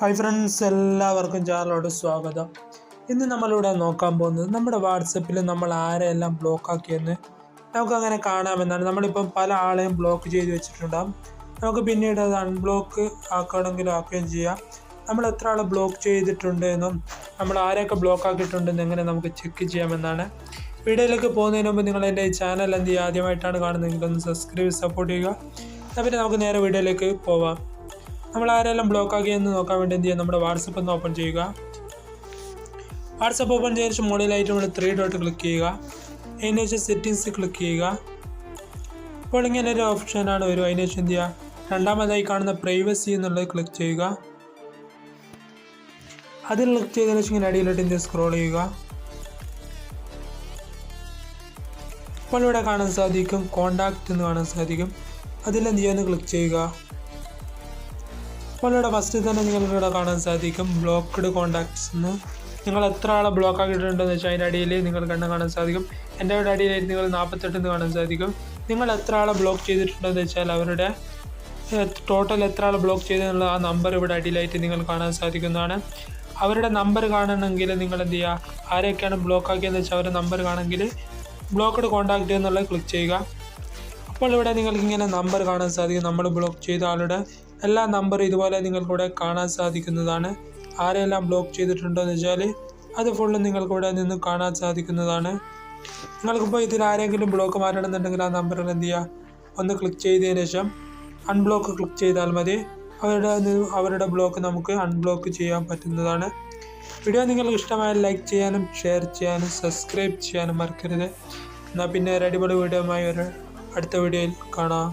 Hi friends എല്ലാവർക്കും ചാനലോട് സ്വാഗതം. ഇന്ന് നമ്മളിവിടെ നോക്കാൻ പോകുന്നത് നമ്മുടെ വാട്സപ്പിൽ നമ്മൾ ആരെയെല്ലാം ബ്ലോക്ക് ആക്കിയെന്ന് നമുക്ക് അങ്ങനെ കാണാമെന്നാണ്. നമ്മളിപ്പം പല ആളെയും ബ്ലോക്ക് ചെയ്ത് വെച്ചിട്ടുണ്ടാകും നമുക്ക് പിന്നീട് അത് അൺബ്ലോക്ക് ആക്കണമെങ്കിലും ആക്കുകയും ചെയ്യാം. നമ്മൾ എത്ര ആൾ ബ്ലോക്ക് ചെയ്തിട്ടുണ്ട് എന്നും നമ്മൾ ആരെയൊക്കെ ബ്ലോക്ക് ആക്കിയിട്ടുണ്ടെന്ന് എങ്ങനെ നമുക്ക് ചെക്ക് ചെയ്യാമെന്നാണ്. വീഡിയോയിലേക്ക് പോകുന്നതിന് മുമ്പ് നിങ്ങൾ എന്റെ ഈ ചാനൽ എന്ത് ആദ്യമായിട്ടാണ് കാണുന്നതെങ്കിൽ ഒന്ന് സബ്സ്ക്രൈബ് സപ്പോർട്ട് ചെയ്യുക. പിന്നെ നമുക്ക് നേരെ വീഡിയോയിലേക്ക് പോവാം. നമ്മൾ ആരെല്ലാം ബ്ലോക്ക് ആക്കിയെന്ന് നോക്കാൻ വേണ്ടി എന്ത് ചെയ്യുക? നമ്മുടെ വാട്സപ്പ് ഒന്ന് ഓപ്പൺ ചെയ്യുക. വാട്സപ്പ് ഓപ്പൺ ചെയ്ത ശേഷം മുകളിലായിട്ട് നമ്മൾ ത്രീ ഡോട്ട് ക്ലിക്ക് ചെയ്യുക. അതിന് ശേഷം സെറ്റിങ്സ് ക്ലിക്ക് ചെയ്യുക. അപ്പോൾ ഇങ്ങനെ ഒരു ഓപ്ഷനാണ് വരും അതിന് ശേഷം എന്ത് ചെയ്യുക? രണ്ടാമതായി കാണുന്ന പ്രൈവസി എന്നുള്ളത് ക്ലിക്ക് ചെയ്യുക. അതിൽ ക്ലിക്ക് ചെയ്തതിനു ശേഷം ഇങ്ങനെ അടിയിലോട്ട് എന്ത് സ്ക്രോൾ ചെയ്യുക. അപ്പോൾ ഇവിടെ കാണാൻ സാധിക്കും കോണ്ടാക്ട് എന്ന് കാണാൻ സാധിക്കും. അതിൽ എന്ത് ചെയ്യുമെന്ന് ക്ലിക്ക് ചെയ്യുക. അപ്പോൾ ഫസ്റ്റിൽ തന്നെ നിങ്ങൾക്ക് ഇവിടെ കാണാൻ സാധിക്കും. ബ്ലോക്ക്ഡ് കോണ്ടാക്ട്സ് എന്ന് നിങ്ങൾ എത്ര ആളെ ബ്ലോക്ക് ആക്കിയിട്ടുണ്ടെന്ന് വെച്ചാൽ അതിന്റെ അടിയിൽ നിങ്ങൾ കണ്ണ് കാണാൻ സാധിക്കും. എന്റെ അടിയിലായിട്ട് നിങ്ങൾ നാൽപ്പത്തെട്ടെന്ന് കാണാൻ സാധിക്കും. നിങ്ങൾ എത്ര ആളെ ബ്ലോക്ക് ചെയ്തിട്ടുണ്ടെന്ന് വെച്ചാൽ അവരുടെ ടോട്ടൽ എത്ര ആൾ ബ്ലോക്ക് ചെയ്തെന്നുള്ള ആ നമ്പർ ഇവിടെ അടിയിലായിട്ട് നിങ്ങൾ കാണാൻ സാധിക്കുന്നതാണ്. അവരുടെ നമ്പർ കാണണമെങ്കിൽ നിങ്ങൾ എന്ത് ചെയ്യുക? ആരെയൊക്കെയാണ് ബ്ലോക്ക് ആക്കിയെന്ന് വെച്ചാൽ അവരുടെ നമ്പർ കാണണമെങ്കിൽ ബ്ലോക്ക്ഡ് കോണ്ടാക്ട് എന്നുള്ളത് ക്ലിക്ക് ചെയ്യുക. അപ്പോൾ ഇവിടെ നിങ്ങൾക്ക് ഇങ്ങനെ നമ്പർ കാണാൻ സാധിക്കും. നമ്മൾ ബ്ലോക്ക് ചെയ്ത ആളുടെ എല്ലാ നമ്പറും ഇതുപോലെ നിങ്ങൾക്കിവിടെ കാണാൻ സാധിക്കുന്നതാണ്. ആരെല്ലാം ബ്ലോക്ക് ചെയ്തിട്ടുണ്ടോ എന്ന് വെച്ചാൽ അത് ഫുള്ളും നിങ്ങൾക്കിവിടെ നിന്ന് കാണാൻ സാധിക്കുന്നതാണ്. നിങ്ങൾക്കിപ്പോൾ ഇതിൽ ആരെങ്കിലും ബ്ലോക്ക് മാറ്റണമെന്നുണ്ടെങ്കിൽ ആ നമ്പറിൽ എന്ത് ചെയ്യുക ഒന്ന് ക്ലിക്ക് ചെയ്തതിന് ശേഷം അൺബ്ലോക്ക് ക്ലിക്ക് ചെയ്താൽ മതി. അവരുടെ അവരുടെ ബ്ലോക്ക് നമുക്ക് അൺബ്ലോക്ക് ചെയ്യാൻ പറ്റുന്നതാണ്. വീഡിയോ നിങ്ങൾക്ക് ഇഷ്ടമായ ലൈക്ക് ചെയ്യാനും ഷെയർ ചെയ്യാനും സബ്സ്ക്രൈബ് ചെയ്യാനും മറക്കരുത്. എന്നാൽ പിന്നെ ഒരു അടിപൊളി വീഡിയോയുമായി ഒരു അടുത്ത വീഡിയോയിൽ കാണാം.